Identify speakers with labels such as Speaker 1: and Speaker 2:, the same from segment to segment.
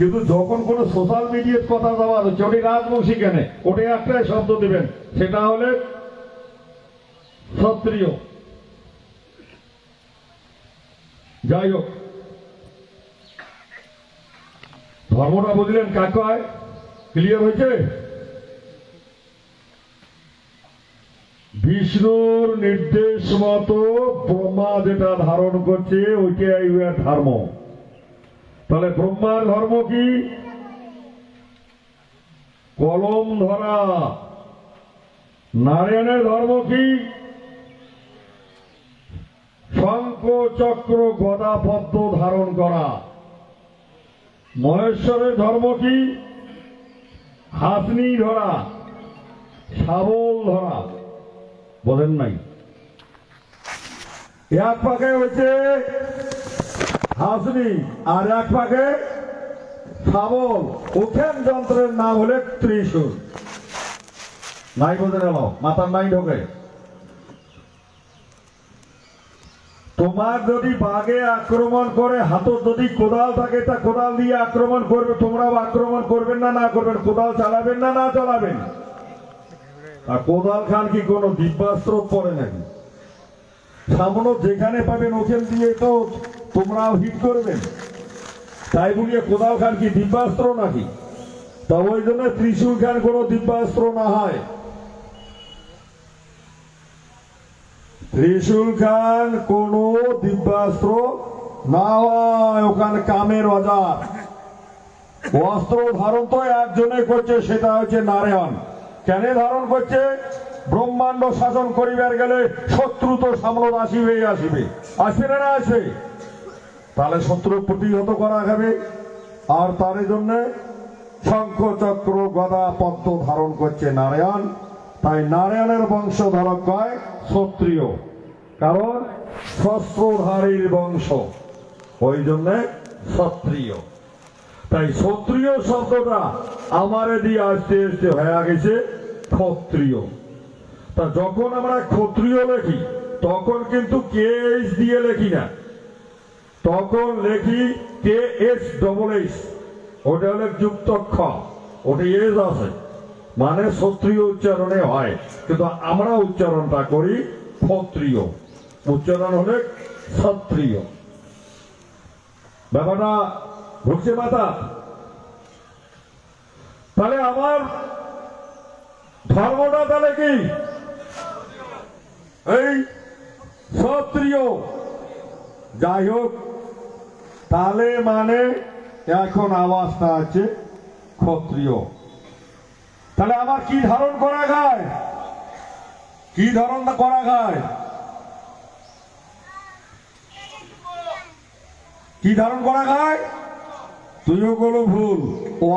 Speaker 1: কিন্তু যখন কোনো সোশ্যাল মিডিয়ার কথা দেওয়া হচ্ছে ওটি রাজবংশী কেন, ওটি একটাই শব্দ দেবেন, সেটা হলে ক্ষত্রিয় যাই হোক। ধর্মটা বুঝলেন কাকে হয় ক্লিয়ার হয়েছে? বিষ্ণুর নির্দেশ মতো ব্রহ্মা যেটা ধারণ করছে, ওইটাই ধর্ম। তাহলে ব্রহ্মার ধর্ম কি? কলম ধরা। নারায়ণের ধর্ম কি? শঙ্খ, চক্র, গদা, পদ্ম ধারণ করা। মহেশ্বরের ধর্ম কি? হাসনি ধরা, শাবল ধরা। বলেন নাই? এক পাকে হচ্ছে হাসনি আর এক পাকে শাবল ওখান যন্ত্রের নাম হলে ত্রিশূল। নাই বোঝেন এলো মাথার নাই ঢোকে। তোমার যদি বাঘে আক্রমণ করে, হাতত যদি কোদাল থাকে, তা কোদাল দিয়ে আক্রমণ করবে, তোমরাও আক্রমণ করবেন না না করবেন, কোদাল চালাবেন না না চালাবেন। আর কোদাল খান কি কোনো দিব্যাস্ত্র পরে নাকি? সামনে যেখানে পাবেন ওখান দিয়ে তো তোমরাও হিট করবেন তাই বলিয়ে কোদাল খান কি দিব্যাস্ত্র নাকি? তা ওই জন্য ত্রিশূল খান কোনো দিব্যাস্ত্র না হয়। ত্রিশূল খান কোন দিব্যাস্ত্র না হয় ওখানে কামের অজার অস্ত্র ধারণ তো একজনে করছে, সেটা হচ্ছে নারায়ণ। কেন ধারণ করছে? ব্রহ্মাণ্ড শাসন করিবার গেলে শত্রু তো সামলত আসিবে আসিবে। আসবে না আসবে তাহলে শত্রু প্রতিহত করা যাবে আর তার জন্য শঙ্খ চক্র গদা পদ্ম ধারণ করছে নারায়ণ। তাই নারায়ণের বংশধরক কয় ক্ষত্রিয়। কারণ শস্ত্রধারীর বংশ। ওই জন্য ক্ষত্রিয়। তাই ক্ষত্রিয় শব্দটা আমারে দিয়ে আসতে আসতে হয়ে গেছে ক্ষত্রিয়। তা যখন আমরা ক্ষত্রিয় লেখি, তখন কিন্তু কে এইচ দিয়ে লেখি না। তখন লেখি কে এস ডবল এইচ ওটা হলে যুক্ত খ ওটা এস আছে। মানে ক্ষত্রিয় উচ্চারণে হয়। কিন্তু আমরা উচ্চারণটা করি ক্ষত্রিয়। উচ্চারণ হলে ক্ষত্রিয়। ব্যাপারটা ঢুকছে মাথা তাহলে আমার ধর্মটা তাহলে কি? এই ক্ষত্রিয় যাই হোক তাহলে মানে এখন আওয়াজটা আছে ক্ষত্রিয়। তাহলে আমার কি ধারণ করা গায় কি ধারণ করা গায় কি ধারণ করা গায় তুইও গেলো ভুল,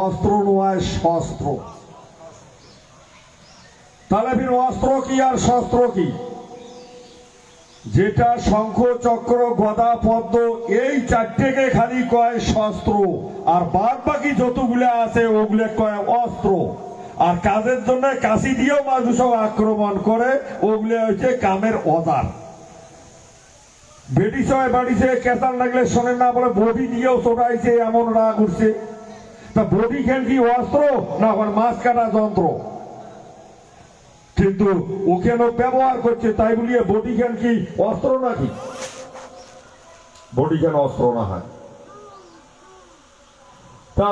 Speaker 1: অস্ত্র নয়, শস্ত্র। তাহলে ফির অস্ত্র কি আর শস্ত্র কি? যেটা শঙ্খ, চক্র, গদা, পদ্ম, এই চারটেকে খালি কয় শস্ত্র। আর বাদ বাকি যতগুলো আছে, ওগুলো কয় অস্ত্র। আর কাজের জন্য কাশি দিয়েও মানুষ আক্রমণ করে, ওগুলো হচ্ছে কামের অদার বেটি সবাই বাড়িছে কেতাল লাগলে শোনেন না, বলে বডি দিয়েও চোটাইছে এমন রাগ উঠছে। তা বডি খেন কি অস্ত্র না আবার মাছ কাটা যন্ত্র? কিন্তু ও কেন ব্যবহার করছে তাই বলিয়ে বডি জ্ঞান কি অস্ত্র নাকি? বডি জ্ঞান অস্ত্র না হয়। তা